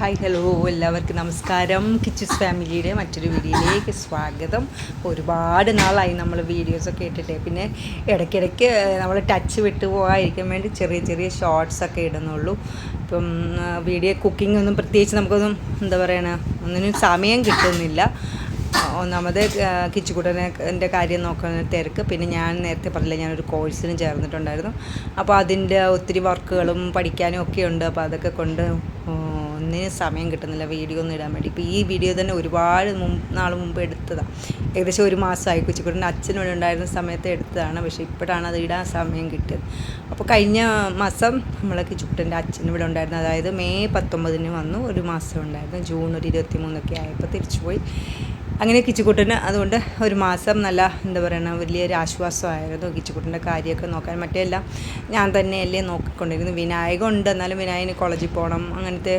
Hi hello എല്ലാവർക്കും നമസ്കാരം. കിച്ചസ് ഫാമിലിയുടെ മറ്റൊരു വീഡിയോയിലേക്ക് സ്വാഗതം. ഒരുപാട് നാളായി നമ്മൾ വീഡിയോസൊക്കെ ഇട്ടിട്ട്. പിന്നെ ഇടയ്ക്കിടയ്ക്ക് നമ്മൾ ടച്ച് വിട്ടു പോകാതിരിക്കാൻ വേണ്ടി ചെറിയ ചെറിയ ഷോർട്സൊക്കെ ഇടുന്നുള്ളൂ. ഇപ്പം വീഡിയോ കുക്കിംഗ് ഒന്നും പ്രത്യേകിച്ച് നമുക്കൊന്നും എന്താ പറയണ ഒന്നിനും സമയം കിട്ടുന്നില്ല. ഒന്നാമത് കിച്ചുകുട്ടനെ എന്റെ കാര്യം നോക്കുന്ന തിരക്ക്. പിന്നെ ഞാൻ നേരത്തെ പറഞ്ഞില്ല ഞാനൊരു കോഴ്സിന് ചേർന്നിട്ടുണ്ടായിരുന്നു. അപ്പോൾ അതിന്റെ ഒത്തിരി വർക്കുകളും പഠിക്കാനും ഒക്കെ ഉണ്ട്. അപ്പോൾ അതൊക്കെ കൊണ്ട് ഒന്നിനും സമയം കിട്ടുന്നില്ല വീഡിയോ ഒന്നും ഇടാൻ വേണ്ടി. ഇപ്പോൾ ഈ വീഡിയോ തന്നെ ഒരുപാട് മുമ്പ് നാൾ മുമ്പ് എടുത്തതാണ് ഏകദേശം ഒരു മാസമായി കുച്ചിക്കുട്ടന്റെ അച്ഛനോട് ഉണ്ടായിരുന്ന സമയത്ത് എടുത്തതാണ് പക്ഷേ ഇപ്പോഴാണ് അത് ഇടാൻ സമയം കിട്ടിയത്. അപ്പോൾ കഴിഞ്ഞ മാസം നമ്മൾ കിച്ചുക്കുട്ടന്റെ അച്ഛൻ ഇവിടെ ഉണ്ടായിരുന്നു. അതായത് മെയ് പത്തൊമ്പതിന് വന്നു ഒരു മാസം ഉണ്ടായിരുന്നു. ജൂൺ ഒരു ഇരുപത്തി മൂന്നൊക്കെ ആയപ്പോൾ തിരിച്ചു പോയി അങ്ങനെ കിച്ചുകുട്ടന് അതുകൊണ്ട് ഒരു മാസം നല്ല എന്താ പറയുക വലിയൊരു ആശ്വാസമായിരുന്നു കിച്ചുകുട്ടന്റെ കാര്യമൊക്കെ നോക്കാൻ. മറ്റേല്ലാം ഞാൻ തന്നെയല്ലേ നോക്കിക്കൊണ്ടിരുന്നു വിനായകം ഉണ്ട് എന്നാലും വിനായകന് കോളേജിൽ പോകണം. അങ്ങനത്തെ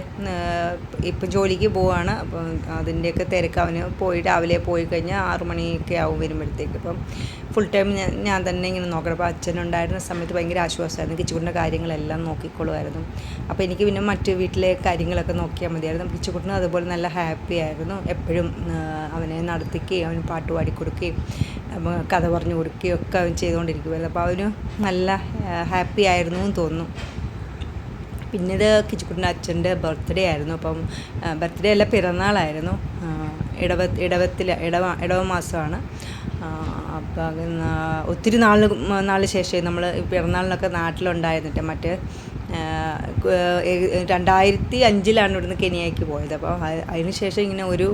ഇപ്പം ജോലിക്ക് പോവുകയാണ് അപ്പം അതിന്റെയൊക്കെ തിരക്ക് അവന് പോയി രാവിലെ പോയി കഴിഞ്ഞാൽ ആറു മണിയൊക്കെ ആവും വരുമ്പോഴത്തേക്ക്. അപ്പം ഫുൾ ടൈം ഞാൻ ഞാൻ തന്നെ ഇങ്ങനെ നോക്കണം. അപ്പോൾ അച്ഛനുണ്ടായിരുന്ന സമയത്ത് ഭയങ്കര ആശ്വാസമായിരുന്നു. കിച്ചുകുട്ടിന്റെ കാര്യങ്ങളെല്ലാം നോക്കിക്കൊള്ളുമായിരുന്നു. അപ്പോൾ എനിക്ക് പിന്നെ മറ്റ് വീട്ടിലെ കാര്യങ്ങളൊക്കെ നോക്കിയാൽ മതിയായിരുന്നു. കിച്ചുകുട്ടനും അതുപോലെ നല്ല ഹാപ്പി ആയിരുന്നു. എപ്പോഴും അവനെ നടത്തിക്കുകയും അവന് പാട്ട് പാടിക്കൊടുക്കുകയും കഥ പറഞ്ഞു കൊടുക്കുകയും ഒക്കെ അവൻ ചെയ്തുകൊണ്ടിരിക്കുമായിരുന്നു. അപ്പോൾ അവന് നല്ല ഹാപ്പി ആയിരുന്നു എന്ന് തോന്നുന്നു. പിന്നീട് കിച്ചുക്കുട്ടിന്റെ അച്ഛന്റെ ബർത്ത്ഡേ ആയിരുന്നു. അപ്പം ബർത്ത്ഡേ അല്ല പിറന്നാളായിരുന്നു. ഇടവ ഇടവത്തിൽ ഇടവ ഇടവ മാസമാണ് അപ്പം ഒത്തിരി നാൾ നാൾ ശേഷം നമ്മൾ പിറന്നാളിനൊക്കെ നാട്ടിലുണ്ടായിരുന്നിട്ട് മറ്റ് രണ്ടായിരത്തി അഞ്ചിലാണ് ഇവിടുന്ന് കെനിയയ്ക്ക് പോയത്. അപ്പോൾ അതിന് ശേഷം ഇങ്ങനെ ഒരു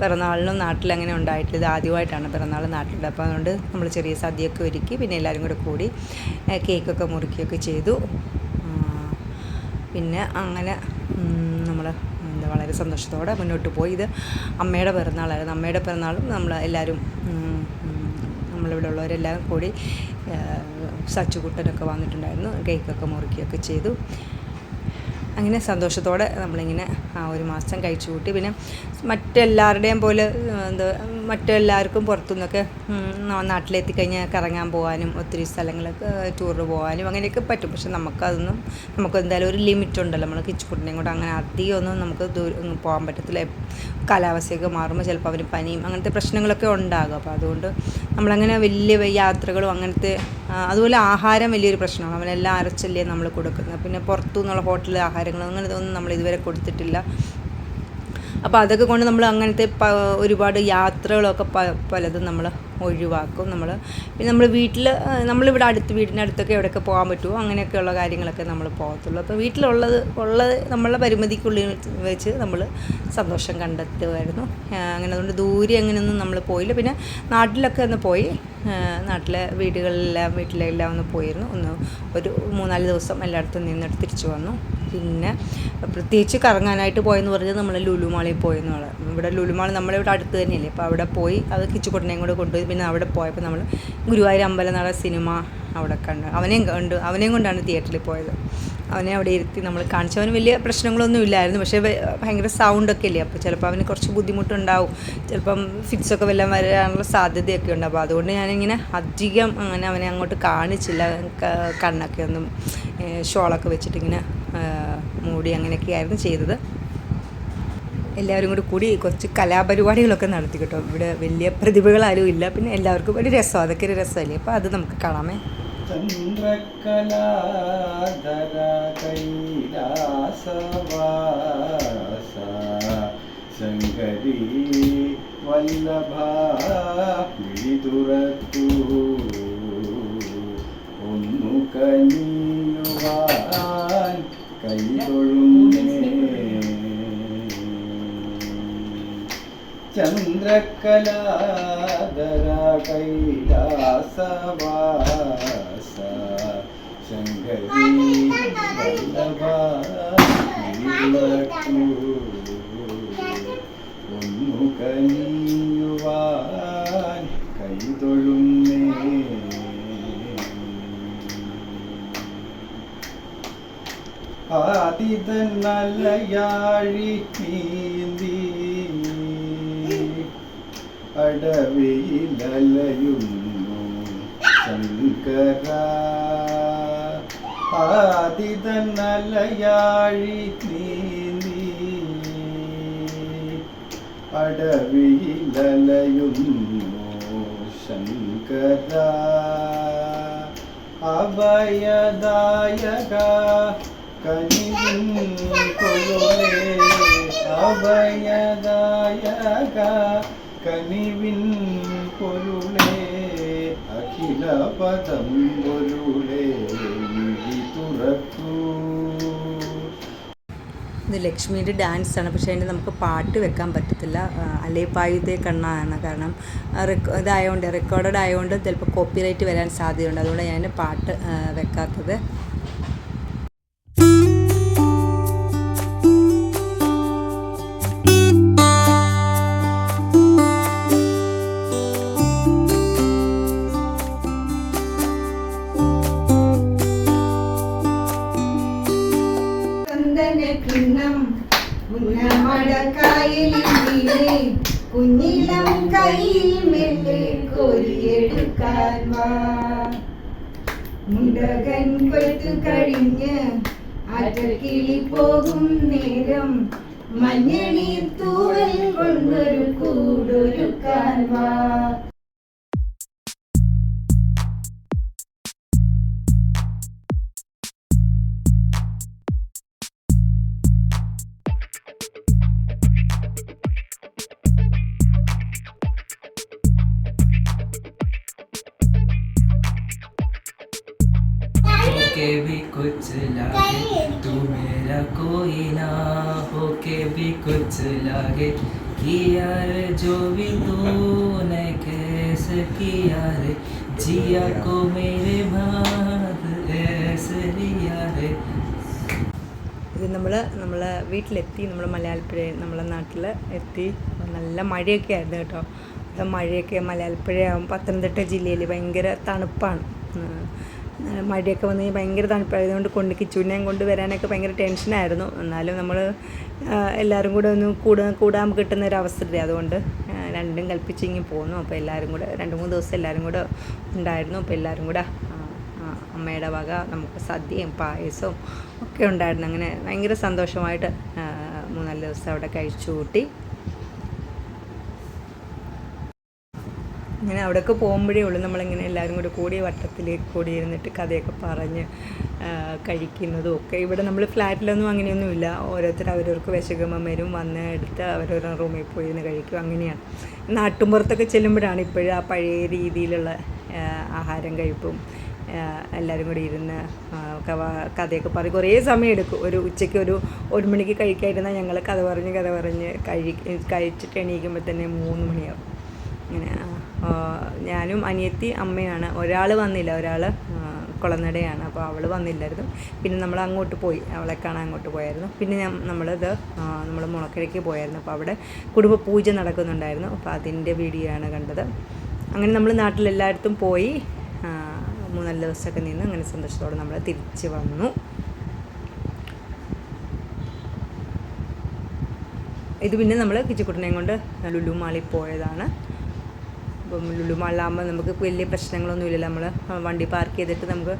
പിറന്നാളിനും നാട്ടിലങ്ങനെ ഉണ്ടായിട്ടില്ല. ഇത് ആദ്യമായിട്ടാണ് പിറന്നാൾ നാട്ടിലുണ്ട് അപ്പോൾ അതുകൊണ്ട് നമ്മൾ ചെറിയ സദ്യയൊക്കെ ഒരുക്കി പിന്നെ എല്ലാവരും കൂടെ കൂടി കേക്കൊക്കെ മുറിക്കുകയൊക്കെ ചെയ്തു. പിന്നെ അങ്ങനെ നമ്മൾ എന്താ വളരെ സന്തോഷത്തോടെ മുന്നോട്ട് പോയി. ഇത് അമ്മയുടെ പിറന്നാളായിരുന്നു. അമ്മയുടെ പിറന്നാളും നമ്മൾ എല്ലാവരും നമ്മളിവിടെ ഉള്ളവരെല്ലാം കൂടി സച്ചുകുട്ടനൊക്കെ വന്നിട്ടുണ്ടായിരുന്നു കേക്കൊക്കെ മുറിക്കുകയൊക്കെ ചെയ്തു. അങ്ങനെ സന്തോഷത്തോടെ നമ്മളിങ്ങനെ ആ ഒരു മാസം കഴിച്ചു കൂട്ടി പിന്നെ മറ്റെല്ലാവരുടെയും പോലെ എന്താ മറ്റെല്ലാവർക്കും പുറത്തുനിന്നൊക്കെ നാട്ടിലെത്തി കഴിഞ്ഞാൽ കറങ്ങാൻ പോകാനും ഒത്തിരി സ്ഥലങ്ങളൊക്കെ ടൂറിന് പോകാനും അങ്ങനെയൊക്കെ പറ്റും. പക്ഷെ നമുക്കതൊന്നും നമുക്ക് എന്തായാലും ഒരു ലിമിറ്റ് ഉണ്ടല്ലോ നമ്മൾ കിച്ചുകുട്ടിനെയും കൂടെ അങ്ങനെ അധികം ഒന്നും നമുക്ക് പോകാൻ പറ്റത്തില്ല. കാലാവസ്ഥയൊക്കെ മാറുമ്പോൾ ചിലപ്പോൾ അവന് പനിയും അങ്ങനത്തെ പ്രശ്നങ്ങളൊക്കെ ഉണ്ടാകും. അപ്പോൾ അതുകൊണ്ട് നമ്മളങ്ങനെ വലിയ യാത്രകളും അങ്ങനത്തെ അതുപോലെ ആഹാരം വലിയൊരു പ്രശ്നമാണ്. അവനെല്ലാം അരച്ചല്ലേ നമ്മൾ കൊടുക്കുന്നത്. പിന്നെ പുറത്തു ഹോട്ടലിലെ ആഹാരങ്ങൾ അങ്ങനെ ഇതൊന്നും നമ്മൾ ഇതുവരെ കൊടുത്തിട്ടില്ല. അപ്പോൾ അതൊക്കെ കൊണ്ട് നമ്മൾ അങ്ങനത്തെ ഒരുപാട് യാത്രകളൊക്കെ പലതും നമ്മൾ ഒഴിവാക്കും നമ്മൾ പിന്നെ നമ്മൾ വീട്ടിൽ നമ്മളിവിടെ അടുത്ത് വീടിന്റെ അടുത്തൊക്കെ എവിടെയൊക്കെ പോകാൻ പറ്റുമോ അങ്ങനെയൊക്കെയുള്ള കാര്യങ്ങളൊക്കെ നമ്മൾ പോകത്തുള്ളൂ. അപ്പോൾ വീട്ടിലുള്ളത് ഉള്ളത് നമ്മളെ പരിമിതിക്കുള്ളിൽ വെച്ച് നമ്മൾ സന്തോഷം കണ്ടെത്തുമായിരുന്നു. അങ്ങനെ അതുകൊണ്ട് ദൂരെ അങ്ങനെയൊന്നും നമ്മൾ പോയില്ല. പിന്നെ നാട്ടിലൊക്കെ ഒന്ന് പോയി നാട്ടിലെ വീടുകളിലെല്ലാം വീട്ടിലെല്ലാം ഒന്ന് പോയിരുന്നു. ഒന്ന് ഒരു മൂന്നാൽ ദിവസം എല്ലായിടത്തും നിന്നിട്ട് തിരിച്ചു വന്നു. പിന്നെ പ്രത്യേകിച്ച് കറങ്ങാനായിട്ട് പോയെന്ന് പറഞ്ഞാൽ നമ്മൾ ലുലുമാളിൽ പോയെന്നുള്ളത് പോയെന്ന് ഇവിടെ ലുലുമാൾ നമ്മളിവിടെ അടുത്ത് തന്നെയല്ലേ. അപ്പോൾ അവിടെ പോയി അത് കിച്ചുകുട്ടനെയും കൂടെ കൊണ്ടുപോയി പിന്നെ അവിടെ പോയപ്പോൾ നമ്മൾ ഗുരുവായൂർ അമ്പലനട സിനിമ അവിടെ കണ്ടു. അവനെയും കണ്ടു. അവനെയും കൊണ്ടാണ് തിയേറ്ററിൽ പോയത്. അവനെ അവിടെ ഇരുത്തി നമ്മൾ കാണിച്ചു. അവന് വലിയ പ്രശ്നങ്ങളൊന്നും ഇല്ലായിരുന്നു. പക്ഷേ ഭയങ്കര സൗണ്ടൊക്കെ ഇല്ലേ? അപ്പോൾ ചിലപ്പോൾ അവന് കുറച്ച് ബുദ്ധിമുട്ടുണ്ടാവും. ചിലപ്പം ഫിറ്റ്സൊക്കെ വല്ലതും വരാനുള്ള സാധ്യതയൊക്കെ ഉണ്ട്. അപ്പോൾ അതുകൊണ്ട് ഞാനിങ്ങനെ അധികം അങ്ങനെ അവനെ അങ്ങോട്ട് കാണിച്ചില്ല. കണ്ണൊക്കെ ഒന്നും ഷോളൊക്കെ വെച്ചിട്ടിങ്ങനെ മൂടി അങ്ങനെയൊക്കെയായിരുന്നു ചെയ്തത്. എല്ലാവരും കൂടി കൂടി കുറച്ച് കലാപരിപാടികളൊക്കെ നടത്തി കേട്ടോ ഇവിടെ വലിയ പ്രതിഭകളാരും ഇല്ല. പിന്നെ എല്ലാവർക്കും ഒരു രസം. അതൊക്കെ ഒരു രസമല്ലേ? അപ്പോൾ അത് നമുക്ക് കാണാമേ. ചന്ദ്രകലാധര കൈലാസവാസ ശങ്കരി ശങ്കരി വല്ലഭ തിരുവട്ടു ഒന്നു കനിയുവാൻ നല്ലയാഴി അടവിലലയുന്നു ശങ്കര ആദിതൻ നലയാഴി നീ. അടവിയിലലയുന്നു ശങ്കര അഭയദായക കനിയും കൊലുളേ അഭയദായക കനിവിൻ പൊരുളേ അഖില പദം പൊരുളേ തുറക്കൂ. ഇത് ലക്ഷ്മിയുടെ ഡാൻസ് ആണ്. പക്ഷേ അതിന് നമുക്ക് പാട്ട് വെക്കാൻ പറ്റത്തില്ല. ആ, അല്ലേ പായുതേ കണ്ണാണ് കാരണം റെക്കോ ഇതായതുകൊണ്ട് റെക്കോർഡഡ് ആയതുകൊണ്ട് ചിലപ്പോൾ കോപ്പിറൈറ്റ് വരാൻ സാധ്യതയുണ്ട്. അതുകൊണ്ട് ഞാൻ പാട്ട് വെക്കാത്തത്. ഉന്നമടക്കായലിലെ കുഞ്ഞിലം കയ്യിൽ മെല്ലെ കോരിയെടുക്കാൻ മുണ്ടകൻ കൊയ്ത്തു കഴിഞ്ഞ് ആറ്റക്കിളി പോകും നേരം മഞ്ഞണി തൂവൽ കൊണ്ടൊരു കൂടൊരുക്കാൻ വാ. कुछ लागे तू मेरा कोई ना होके भी कुछ लागे किया रे जो भी तूने कैसे किया रे जिया को मेरे भाग ऐसे लिया रे ഇത് നമ്മൾ നമ്മൾ വീട്ടിലെത്തി നമ്മൾ മലയാളപ്പുഴ നമ്മളെ നാട്ടിൽ എത്തി നല്ല മഴയൊക്കെ ആയിരുന്നു കേട്ടോ ഇവിടെ മഴയൊക്കെ മലയാളപ്പുഴ പത്തനംതിട്ട ജില്ലയിൽ ഭയങ്കര തണുപ്പാണ് ഉം. നല്ല മഴയൊക്കെ വന്ന് കഴിഞ്ഞാൽ ഭയങ്കര തണുപ്പായതുകൊണ്ട് കൊണ്ട് കിച്ചുവിനെയും കൊണ്ട് വരാനൊക്കെ ഭയങ്കര ടെൻഷനായിരുന്നു എന്നാലും നമ്മൾ എല്ലാവരും കൂടെ ഒന്ന് കൂടാ കൂടാൻ കിട്ടുന്ന ഒരു അവസരത്തെ അതുകൊണ്ട് രണ്ടും കൽപ്പിച്ച് ഇങ്ങനെ പോന്നു. അപ്പോൾ എല്ലാവരും കൂടെ രണ്ട് മൂന്ന് ദിവസം എല്ലാവരും കൂടെ ഉണ്ടായിരുന്നു. അപ്പോൾ എല്ലാവരും കൂടെ അമ്മയുടെ വക നമുക്ക് സദ്യയും പായസവും ഒക്കെ ഉണ്ടായിരുന്നു. അങ്ങനെ ഭയങ്കര സന്തോഷമായിട്ട് മൂന്നാൽ ദിവസം അവിടെ കഴിച്ചു കൂട്ടി ഇങ്ങനെ അവിടെയൊക്കെ പോകുമ്പോഴേ ഉള്ളൂ. നമ്മളിങ്ങനെ എല്ലാവരും കൂടി കൂടി വട്ടത്തിൽ കൂടി ഇരുന്നിട്ട് കഥയൊക്കെ പറഞ്ഞ് കഴിക്കുന്നതും ഒക്കെ. ഇവിടെ നമ്മൾ ഫ്ലാറ്റിലൊന്നും അങ്ങനെയൊന്നുമില്ല. ഓരോരുത്തർ അവരവർക്ക് വിശകുമ്പം വരും. വന്ന് എടുത്ത് അവരവരുടെ റൂമിൽ പോയി ഇരുന്ന് കഴിക്കും. അങ്ങനെയാണ്. നാട്ടുമ്പുറത്തൊക്കെ ചെല്ലുമ്പോഴാണ് ഇപ്പോഴും ആ പഴയ രീതിയിലുള്ള ആഹാരം കഴിപ്പും എല്ലാവരും കൂടി ഇരുന്ന് കഥയൊക്കെ പറയും. കുറേ സമയം എടുക്കും. ഒരു ഉച്ചയ്ക്ക് ഒരു ഒരു മണിക്ക് കഴിക്കാതിരുന്നാൽ ഞങ്ങൾ കഥ പറഞ്ഞ് കഥ പറഞ്ഞ് കഴി കഴിച്ചിട്ട് എണീക്കുമ്പോൾ തന്നെ മൂന്ന് മണിയാവും. അങ്ങനെ ഞാനും അനിയത്തി അമ്മയാണ്. ഒരാൾ വന്നില്ല. ഒരാൾ കുളനടയാണ്. അപ്പോൾ അവൾ വന്നില്ലായിരുന്നു. പിന്നെ നമ്മൾ അങ്ങോട്ട് പോയി. അവളെ കാണാൻ അങ്ങോട്ട് പോയായിരുന്നു. പിന്നെ ഞാൻ നമ്മളിത് നമ്മൾ മുളക്കരയ്ക്ക് പോയായിരുന്നു. അപ്പോൾ അവിടെ കുടുംബ പൂജ നടക്കുന്നുണ്ടായിരുന്നു. അപ്പോൾ അതിന്റെ വീഡിയോ ആണ് കണ്ടത്. അങ്ങനെ നമ്മൾ നാട്ടിലെല്ലായിടത്തും പോയി മൂന്നാൽ ദിവസമൊക്കെ നിന്ന് അങ്ങനെ സന്തോഷത്തോടെ നമ്മൾ തിരിച്ച് വന്നു. ഇത് പിന്നെ നമ്മൾ കിച്ചിക്കുട്ടനെയും കൊണ്ട് ലുലു മാളിൽ പോയതാണ്. അപ്പം ലുലു മാളിലാകുമ്പോൾ നമുക്ക് വലിയ പ്രശ്നങ്ങളൊന്നും ഇല്ലല്ലോ നമ്മൾ വണ്ടി പാർക്ക് ചെയ്തിട്ട് നമുക്ക്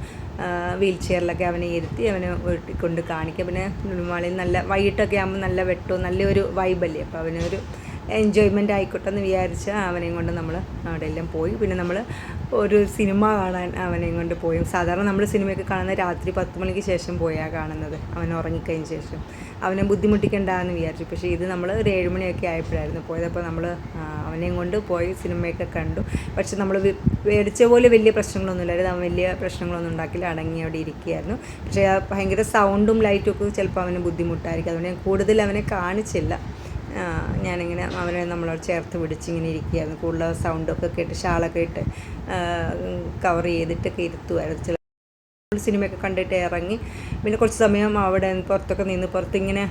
വീൽ ചെയറിലൊക്കെ അവനെ ഇരുത്തി അവനെ കൊണ്ട് കാണിക്കാം. പിന്നെ ലുലു മാളിൽ നല്ല വൈകിട്ടൊക്കെ ആകുമ്പോൾ നല്ല വെട്ടവും നല്ലൊരു വൈബല്ലേ അപ്പോൾ അവനൊരു എൻജോയ്മെന്റ് ആയിക്കോട്ടെ എന്ന് വിചാരിച്ച് അവനെയും കൊണ്ട് നമ്മൾ അവിടെ എല്ലാം പോയി. പിന്നെ നമ്മൾ ഒരു സിനിമ കാണാൻ അവനെയും കൊണ്ട് പോയി. സാധാരണ നമ്മൾ സിനിമയൊക്കെ കാണുന്നത് രാത്രി പത്ത് മണിക്ക് ശേഷം പോയാൽ കാണുന്നത്. അവൻ ഉറങ്ങിക്കഴിഞ്ഞ ശേഷം. അവനെ ബുദ്ധിമുട്ടിക്കണ്ടെന്ന് വിചാരിച്ചു. പക്ഷേ ഇത് നമ്മൾ ഒരു ഏഴുമണിയൊക്കെ ആയപ്പോഴായിരുന്നു പോയത്. അപ്പോൾ നമ്മൾ അവനെയും കൊണ്ട് പോയി സിനിമയൊക്കെ കണ്ടു. പക്ഷെ നമ്മൾ മേടിച്ച പോലെ വലിയ പ്രശ്നങ്ങളൊന്നും ഇല്ലായിരുന്നു അവൻ വലിയ പ്രശ്നങ്ങളൊന്നും ഉണ്ടാക്കില്ല. അടങ്ങി അവിടെ ഇരിക്കുകയായിരുന്നു. പക്ഷേ ഭയങ്കര സൗണ്ടും ലൈറ്റും ഒക്കെ ചിലപ്പോൾ അവന് ബുദ്ധിമുട്ടായിരിക്കും. അതുകൊണ്ട് ഞാൻ കൂടുതൽ അവനെ കാണിച്ചില്ല. ഞാനിങ്ങനെ അവനെ നമ്മളോട് ചേർത്ത് പിടിച്ചിങ്ങനെ ഇരിക്കുകയായിരുന്നു. കൂടുതൽ സൗണ്ടൊക്കെ കേട്ട് ഷാളൊക്കെ ഇട്ട് കവർ ചെയ്തിട്ടൊക്കെ ഇരുത്തുമായിരുന്നു ചില സിനിമയൊക്കെ കണ്ടിട്ട് ഇറങ്ങി പിന്നെ കുറച്ച് സമയം അവിടെ പുറത്തൊക്കെ നിന്ന് പുറത്തിങ്ങനെ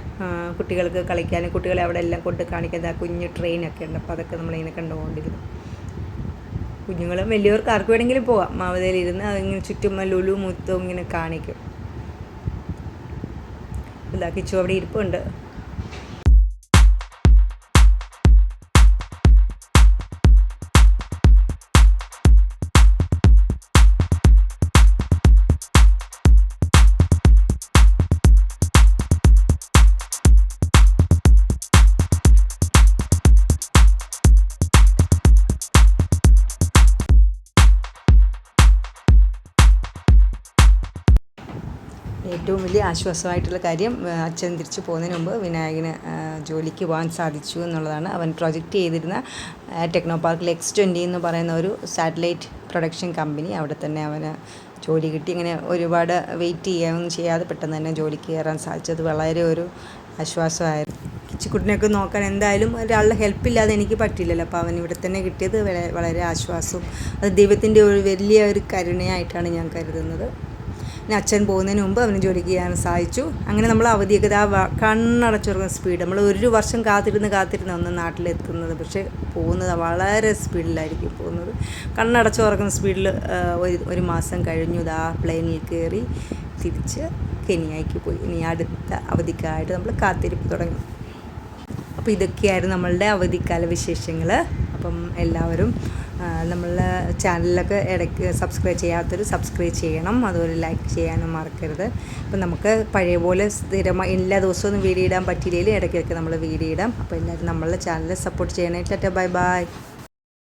കുട്ടികൾക്ക് കളിക്കാനും കുട്ടികളെ അവിടെ എല്ലാം കൊണ്ട് കാണിക്കാൻ കുഞ്ഞ് ട്രെയിനൊക്കെ ഉണ്ട്. അപ്പോൾ അതൊക്കെ നമ്മളിങ്ങനെ കണ്ടുകൊണ്ടിരുന്നു. കുഞ്ഞുങ്ങളും വലിയവർക്ക് ആർക്ക് വേണമെങ്കിലും പോവാം. മാവതയിലിരുന്ന് അതിങ്ങനെ ചുറ്റും ലുലു മുത്തും ഇങ്ങനെ കാണിക്കും. ഇതാക്കിച്ചു കിച്ചു അവിടെ ഇരിപ്പുണ്ട്. ഏറ്റവും വലിയ ആശ്വാസമായിട്ടുള്ള കാര്യം അച്ഛൻ തിരിച്ചു പോകുന്നതിന് മുമ്പ് വിനായകന് ജോലിക്ക് പോകാൻ സാധിച്ചു എന്നുള്ളതാണ്. അവൻ പ്രൊജക്റ്റ് ചെയ്തിരുന്ന ടെക്നോ പാർക്കിൽ എക്സ് ട്വന്റി എന്ന് പറയുന്ന ഒരു സാറ്റലൈറ്റ് പ്രൊഡക്ഷൻ കമ്പനി. അവിടെ തന്നെ അവന് ജോലി കിട്ടി. ഇങ്ങനെ ഒരുപാട് വെയിറ്റ് ചെയ്യാനൊന്നും ചെയ്യാതെ പെട്ടെന്ന് തന്നെ ജോലിക്ക് കയറാൻ സാധിച്ചത് വളരെ ഒരു ആശ്വാസമായിരുന്നു. കിച്ചിക്കുട്ടിനെയൊക്കെ നോക്കാൻ എന്തായാലും ഒരാളുടെ ഹെൽപ്പില്ലാതെ എനിക്ക് പറ്റില്ലല്ലോ. അപ്പോൾ അവൻ ഇവിടെ തന്നെ കിട്ടിയത് വളരെ ആശ്വാസവും അത് ദൈവത്തിന്റെ ഒരു വലിയ ഒരു കരുണയായിട്ടാണ് ഞാൻ കരുതുന്നത്. പിന്നെ അച്ഛൻ പോകുന്നതിന് മുമ്പ് അവന് ജോലിക്ക് ചെയ്യാൻ സാധിച്ചു അങ്ങനെ നമ്മൾ അവധിയൊക്കെ ആ കണ്ണടച്ചുറങ്ങുന്ന സ്പീഡ് നമ്മൾ ഒരു വർഷം കാത്തിരുന്ന് കാത്തിരുന്ന് ഒന്ന് നാട്ടിലെത്തുന്നത്. പക്ഷേ പോകുന്നത് വളരെ സ്പീഡിലായിരിക്കും പോകുന്നത്. കണ്ണടച്ചുറങ്ങുന്ന സ്പീഡിൽ ഒരു ഒരു മാസം കഴിഞ്ഞു ഇതാ പ്ലെയിനിൽ കയറി തിരിച്ച് കെനിയായിക്ക് പോയി. ഇനി അടുത്ത അവധിക്കായിട്ട് നമ്മൾ കാത്തിരിപ്പ് തുടങ്ങി. അപ്പോൾ ഇതൊക്കെയായിരുന്നു നമ്മളുടെ അവധിക്കാല വിശേഷങ്ങൾ. അപ്പം എല്ലാവരും ആ, നമ്മളുടെ ചാനലിലൊക്കെ ഇടയ്ക്ക് സബ്സ്ക്രൈബ് ചെയ്യാത്തവർ സബ്സ്ക്രൈബ് ചെയ്യണം. അതുപോലെ ലൈക്ക് ചെയ്യാനും മറക്കരുത്. അപ്പം നമുക്ക് പഴയ പോലെ സ്ഥിരമായി എല്ലാ ദിവസവും വീഡിയോ ഇടാൻ പറ്റിയില്ലെങ്കിലും ഇടയ്ക്കൊക്കെ നമ്മൾ വീഡിയോ ഇടാം. അപ്പോൾ എല്ലാവരും നമ്മളുടെ ചാനൽ സപ്പോർട്ട് ചെയ്യണേ. Tata bye bye